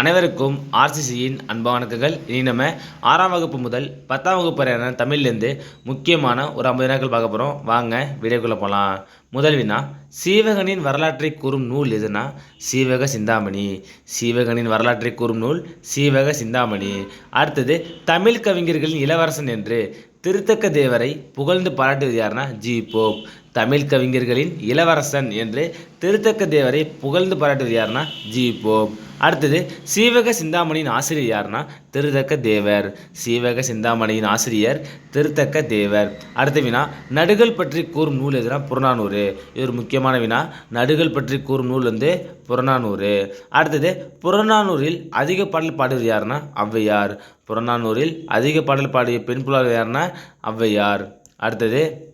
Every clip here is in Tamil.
அனைவருக்கும் ஆர்சிசியின் அன்பு வணக்கங்கள். இனி நம்ம ஆறாம் வகுப்பு முதல் பத்தாம் வகுப்பு வரையான தமிழ்லேருந்து முக்கியமான ஒரு ஐம்பது வினாக்கள் பார்க்க போகிறோம் வாங்க வீடியோக்குள்ளே போகலாம் முதல் வினா சீவகனின் வரலாற்றை கூறும் நூல் எதுனா? சீவக சிந்தாமணி. சீவகனின் வரலாற்றை கூறும் நூல் சீவக சிந்தாமணி. அடுத்தது தமிழ் கவிஞர்களின் இளவரசன் என்று திருத்தக்க தேவரை புகழ்ந்து பாராட்டுவது யாருன்னா? G Pope. தமிழ் கவிஞர்களின் இளவரசன் என்று திருத்தக்க தேவரை புகழ்ந்து பாராட்டுவது யாருன்னா ஜி போப். அடுத்தது சீவக சிந்தாமணியின் ஆசிரியர் யாருன்னா திருத்தக்க தேவர். சீவக சிந்தாமணியின் ஆசிரியர் திருத்தக்க தேவர். அடுத்த வினா நடுகள் பற்றி கூறும் நூல் எதுனா புறநானூறு. இது ஒரு முக்கியமான வினா. நடுகள் பற்றி கூறும் நூல் வந்து புறநானூறு. அடுத்தது புறநானூரில் அதிக பாடல் பாடுவது யாருன்னா ஔவையார். புறநானூரில் அதிக பாடல் பாடிய பெண் புலவர் யாருன்னா ஔவையார். அடுத்தது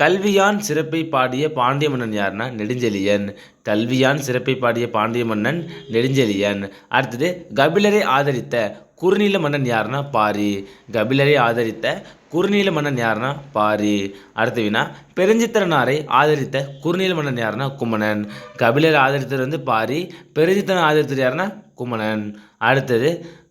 கல்வியான் சிறப்பை பாடிய பாண்டிய மன்னன் யாருன்னா நெடுஞ்செழியன். கல்வியான் சிறப்பை பாடிய பாண்டிய மன்னன் நெடுஞ்செழியன். அடுத்தது கபிலரை ஆதரித்த குறுநில மன்னன் யாருன்னா பாரி. கபிலரை ஆதரித்த குறுநீல மன்னன் யாருன்னா பாரி. அடுத்து வினா பெருஞ்சித்திரனாரை ஆதரித்த குறுநில மன்னன் யாருன்னா குமணன். கபிலரை ஆதரித்தவர் வந்து பாரி பெருஞ்சித்திரன் ஆதரித்தவர் யாருன்னா குமணன். அடுத்தது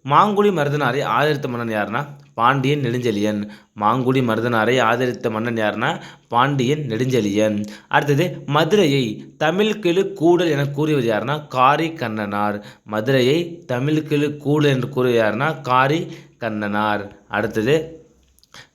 மாங்குடி மருதனாரை ஆதரித்த மன்னன் யாருன்னா பாண்டியன் நெடுஞ்செழியன். மாங்குடி மருதனாரை ஆதரித்த மன்னன் யாருன்னா பாண்டியன் நெடுஞ்செழியன். அடுத்தது மதுரையை தமிழ் கிழு கூடல் என கூறியவர் யாருன்னா காரி கண்ணனார். மதுரையை தமிழ் கிழு கூடல் என்று கூறியவர் யாருன்னா காரி கண்ணனார். அடுத்தது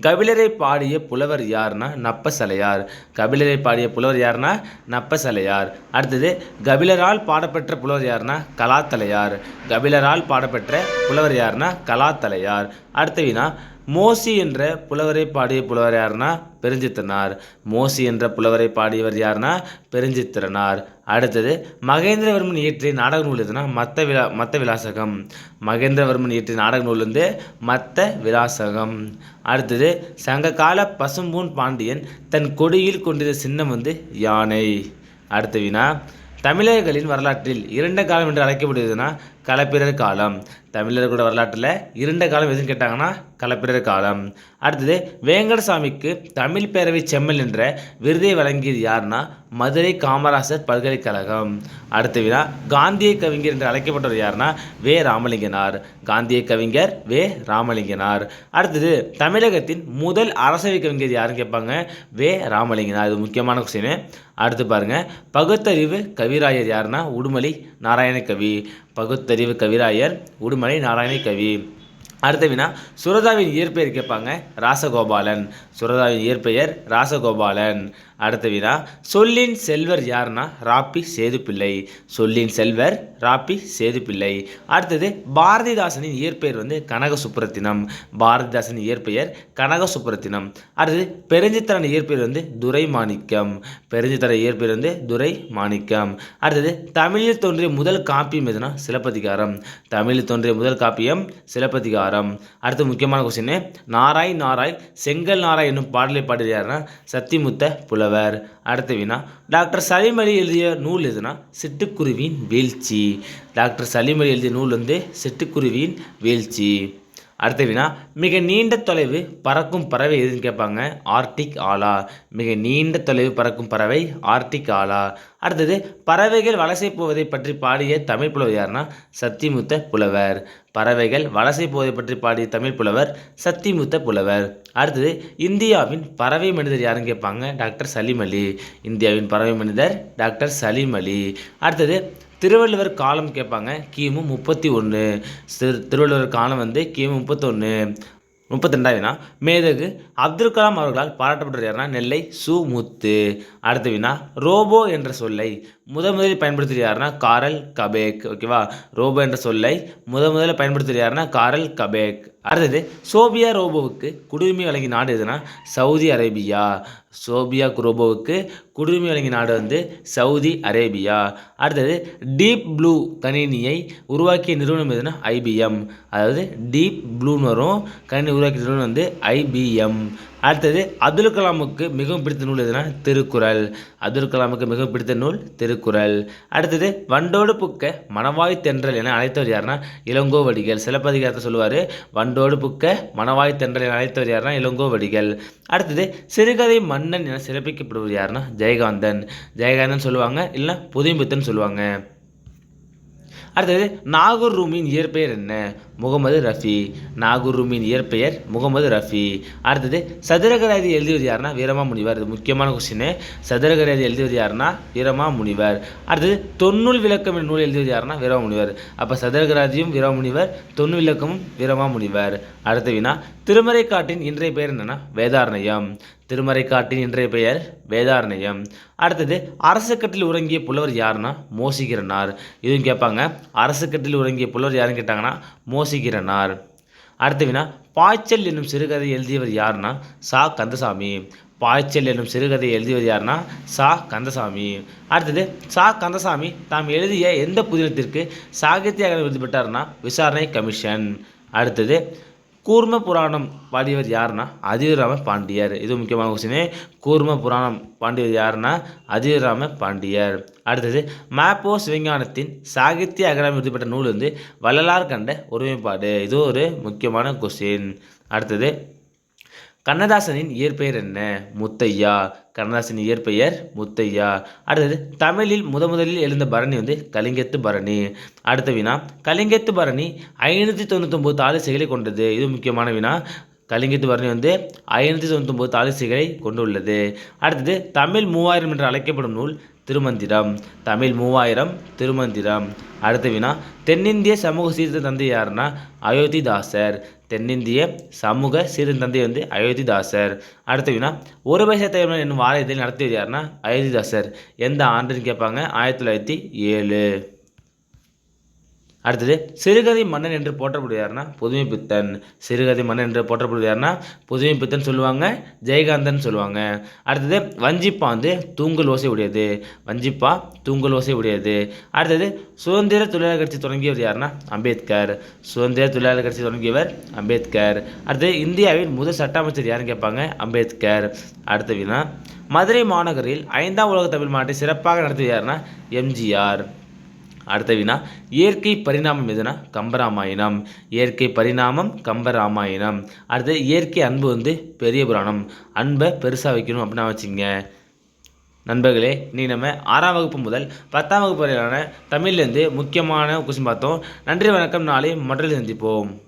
கபிலரை பாடிய புலவர் யாருன்னா நப்பசலையார். கபிலரை பாடிய புலவர் யாருன்னா நப்பசலையார். அடுத்தது கபிலரால் பாடப்பெற்ற புலவர் யாருன்னா கலாத்தலையார். கபிலரால் பாடப்பெற்ற புலவர் யாருன்னா கலாத்தலையார். அடுத்த வினா மோசி என்ற புலவரை பாடிய புலவர் யார்னா பெருஞ்சித்திரனார். மோசி என்ற புலவரை பாடியவர் யாருன்னா பெருஞ்சித்திரனார். அடுத்தது மகேந்திரவர்மன் இயற்றிய நாடக நூல் எதுனா மத்த விலா மத்த விலாசகம். மகேந்திரவர்மன் இயற்றிய நாடக நூல் வந்து மத்த விலாசகம். அடுத்தது சங்ககால பசும்பூன் பாண்டியன் தன் கொடியில் கொண்டிருந்த சின்னம் வந்து யானை. அடுத்த வினா தமிழர்களின் வரலாற்றில் இரண்ட காலம் என்று அழைக்கப்படுவதுன்னா களப்பிரர் காலம். தமிழர்களோட வரலாற்றில் இருண்ட காலம் எதுன்னு கேட்டாங்கன்னா களப்பிரர் காலம். அடுத்தது வேங்கடசாமிக்கு தமிழ் பேரவை செம்மல் என்ற விருதை வழங்கியது யாருன்னா மதுரை காமராசர் பல்கலைக்கழகம். அடுத்த வினா காந்திய கவிஞர் என்று அழைக்கப்பட்டவர் யாருன்னா வே. ராமலிங்கனார். காந்திய கவிஞர் வே. ராமலிங்கனார். அடுத்தது தமிழகத்தின் முதல் அரசவை கவிஞர் யாருன்னு கேட்பாங்க? வே. ராமலிங்கனார். இது முக்கியமான கொஸ்டின் அடுத்து பாருங்கள் பகுத்தறிவு கவிராயர் யாருன்னா உடுமலை நாராயண கவி பகுத்தறிவு கவிராயர் உடுமலை நாராயண கவி. அடுத்த வினா சுரதாவின் இயற்பெயர் கேட்பாங்க ராசகோபாலன். சுரதாவின் இயற்பெயர் ராசகோபாலன். அடுத்த வினா சொல்லின் செல்வர் யாருன்னா ராப்பி சேதுப்பிள்ளை. சொல்லின் செல்வர் ராப்பி சேதுப்பிள்ளை. அடுத்தது பாரதிதாசனின் இயற்பெயர் வந்து கனக சுப்புரத்தினம் பாரதிதாசன் இயற்பெயர் கனக சுப்புரத்தினம் அடுத்தது பெருஞ்சித்திரன் இயற்பெயர் வந்து துரை மாணிக்கம் பெருஞ்சித்திர இயற்பெயர் வந்து துரை மாணிக்கம் அடுத்தது தமிழில் தோன்றிய முதல் காப்பியம் எதுனா சிலப்பதிகாரம். தமிழில் தோன்றிய முதல் காப்பியம் சிலப்பதிகாரம். அடுத்து முக்கியமான கொஸ்டின் நாராய் நாராய் செங்கல் நாராய் என்னும் பாடலை பாடுகிறார்னா சத்திமுத்த புலவர். அடுத்த வினா டாக்டர் சலீம் அலி எழுதிய நூல் எதுனா? சிட்டுக்குருவியின் வீழ்ச்சி. டாக்டர் சலீம் அலி எழுதிய நூல் வந்து சிட்டுக்குருவியின் வீழ்ச்சி. அடுத்த வினா மிக நீண்ட தொலைவு பறக்கும் பறவை எதுன்னு கேட்பாங்க? ஆர்டிக் ஆலா. மிக நீண்ட தொலைவு பறக்கும் பறவை ஆர்டிக் ஆலா. அடுத்தது பறவைகள் வலசை போவதை பற்றி பாடிய தமிழ் புலவர் யாருன்னா சத்திமுத்த புலவர். பறவைகள் வலசை போவதை பற்றி பாடிய தமிழ் புலவர் சத்திமுத்த புலவர். அடுத்தது இந்தியாவின் பறவை மனிதர் யாருன்னு கேட்பாங்க? டாக்டர் சலீம் அலி. இந்தியாவின் பறவை மனிதர் டாக்டர் சலீம் அலி. அடுத்தது திருவள்ளுவர் காலம் கேட்பாங்க. கிமு முப்பத்தி ஒன்று திருவள்ளுவர் காலம் வந்து கிமு முப்பத்தொன்று முப்பத்தி ரெண்டாவது மேதகு அப்துல் கலாம் அவர்களால் பாராட்டப்பட்டவர் யாருன்னா நெல்லை சு. முத்து. அடுத்த வினா ரோபோ என்ற சொல்லை முத முதலில் பயன்படுத்துகிற யாருன்னா காரல் கபேக். ஓகேவா? ரோபோ என்ற சொல்லை முத முதலில் பயன்படுத்துகிற யாருன்னா காரல் கபேக். அடுத்தது சோபியா ரோபோவுக்கு குடியுரிமை வழங்கிய நாடு எதுனா? Saudi Arabia. சோபியா ரோபோவுக்கு குடியுரிமை வழங்கிய நாடு வந்து சவுதி அரேபியா. அடுத்தது டீப் ப்ளூ கணினியை உருவாக்கிய நிறுவனம் எதுனா? ஐபிஎம் அதாவது டீப் ப்ளூன்னு வரும். கணினி உருவாக்கிய நிறுவனம் வந்து ஐபிஎம் அடுத்தது அப்துல் கலாமுக்கு மிகவும் பிடித்த நூல் எதுனா? திருக்குறள். அப்துல் கலாமுக்கு மிகவும் பிடித்த நூல் திருக்குறள். அடுத்தது வண்டோடு புக்க மணவாய் தென்றல் என அழைத்தவர் யாருன்னா இளங்கோவடிகள். சிலப்பதிகாரத்தை சொல்லுவார் வண்டோடு புக்க மணவாய் தென்றல் என அழைத்தவர் யாருன்னா இளங்கோவடிகள். அடுத்தது சிறுகதை மன்னன் என சிறப்பிக்கப்படுவர் யாருன்னா ஜெயகாந்தன். ஜெயகாந்தன் சொல்லுவாங்க இல்லைன்னா புதும்பித்தன் சொல்லுவாங்க. அடுத்தது நாகூர் ரூமின் இயற்பெயர் என்ன? முகமது ரஃபி. நாகூர் ரூமின் இயற்பெயர் முகமது ரஃபி. அடுத்தது சதுரகராதி எழுதியவர் யாருன்னா வீரமா முனிவர். இது முக்கியமான கொஸ்டின் சதுரகராதி எழுதியவர் யாருன்னா வீரமா முனிவர். அடுத்தது தொன்னூல் விளக்கம் என்ற நூல் எழுதியவர் யாருன்னா வீரமா முனிவர். அப்போ சதுரகராதியும் வீரமா முனிவர் தொன்னூல் விளக்கமும் வீரமா முனிவர். அடுத்த வினா திருமறைக்காட்டின் இன்றைய பெயர் என்னன்னா வேதாரண்யம். திருமறைக்காட்டின் இன்றைய பெயர் வேதாரண்யம். அடுத்தது அரசக்கட்டில் உறங்கிய புலவர் யாருன்னா மோசிகிறனார் இதுவும் கேட்பாங்க. அரசக்கட்டில் உறங்கிய புலவர் யாருன்னு கேட்டாங்கன்னா மோசிகிறனார் அடுத்த வினா பாய்ச்சல் என்னும் சிறுகதை எழுதியவர் யாருன்னா சா. கந்தசாமி. பாய்ச்சல் என்னும் சிறுகதை எழுதியவர் யாருன்னா சா. கந்தசாமி. அடுத்தது சா. கந்தசாமி தாம் எழுதிய எந்த புதினத்திற்கு சாகித்ய அகாடமி விருது பெற்றார்னா விசாரணை கமிஷன். அடுத்தது கூர்ம புராணம் பாடியவர் யாருன்னா அதிராம பாண்டியர். இது முக்கியமான கொஸ்டினு கூர்ம புராணம் பாண்டியவர் யாருன்னா அதிராம பாண்டியர். அடுத்தது மேப்போ சிவஞானத்தின் சாகித்ய அகாடமி விருது பெற்ற நூல் வந்து வள்ளலார் கண்ட ஒருமைப்பாடு. இது ஒரு முக்கியமான கொஸ்டின் அடுத்தது கண்ணதாசனின் இயற்பெயர் என்ன? முத்தையா. கண்ணதாசன் இயற்பெயர் முத்தையா. அடுத்தது தமிழில் முத முதலில் எழுந்த பரணி வந்து கலிங்கத்து பரணி. அடுத்த வினா கலிங்கத்து பரணி ஐநூற்றி தொண்ணூத்தொம்பது தாலிசைகளை கொண்டது. இது முக்கியமான வினா. கலிங்கத்து பரணி வந்து ஐநூற்றி தொண்ணூத்தொம்பது தாலிசைகளை கொண்டுள்ளது. அடுத்தது தமிழ் மூவாயிரம் என்று அழைக்கப்படும் நூல் திருமந்திரம். தமிழ் மூவாயிரம் திருமந்திரம். அடுத்த வினா தென்னிந்திய சமூக சீர்திருத்த தந்தை யாருன்னா? அயோத்திதாசர். தென்னிந்திய சமூக சீர்திருத்த தந்தை வந்து அயோத்திதாசர். அடுத்த வினா ஒரு பைசா தலைவர் என்னும் வார இதழை நடத்தியது யாருன்னா அயோத்திதாசர். எந்த ஆண்டுன்னு கேட்பாங்க? ஆயிரத்தி தொள்ளாயிரத்தி ஏழு. அடுத்தது சிறுகதை மன்னன் என்று போற்றப்படுவது யாருன்னா? புதுமை பித்தன் சிறுகதை மன்னன் என்று போற்றப்படுவது யாருன்னா? புதுமை பித்தன் சொல்லுவாங்க ஜெயகாந்தன் சொல்லுவாங்க. அடுத்தது வஞ்சிப்பா வந்து தூங்கல் ஓசை உடையது. வஞ்சிப்பா தூங்கல் ஓசை உடையது. அடுத்தது சுதந்திர தொழிலாளர் கட்சி தொடங்கியவர் யாருன்னா? அம்பேத்கர். சுதந்திர தொழிலாளர் கட்சி தொடங்கியவர் அம்பேத்கர். அடுத்தது இந்தியாவின் முதல் சட்ட அமைச்சர் யாருன்னு கேட்பாங்க? அம்பேத்கர். அடுத்த வினா மதுரை மாநகரில் ஐந்தாம் உலக தமிழ் மாநாட்டை சிறப்பாக நடத்தியது யாருன்னா? எம்ஜிஆர். அடுத்த வினா இயற்கை பரிணாமம் எதுனா? கம்பராமாயணம். இயற்கை பரிணாமம் கம்பராமாயணம். அடுத்து இயற்கை அன்பு வந்து பெரிய புராணம். அன்பை பெருசாக வைக்கணும் அப்படின்னா வச்சுங்க நண்பர்களே நீ நம்ம ஆறாம் வகுப்பு முதல் பத்தாம் வகுப்பு வரையிலான தமிழ்லேருந்து முக்கியமான கொஸ்டின் பார்த்தோம். நன்றி வணக்கம். நாளை மற்றொரு சந்திப்போம்.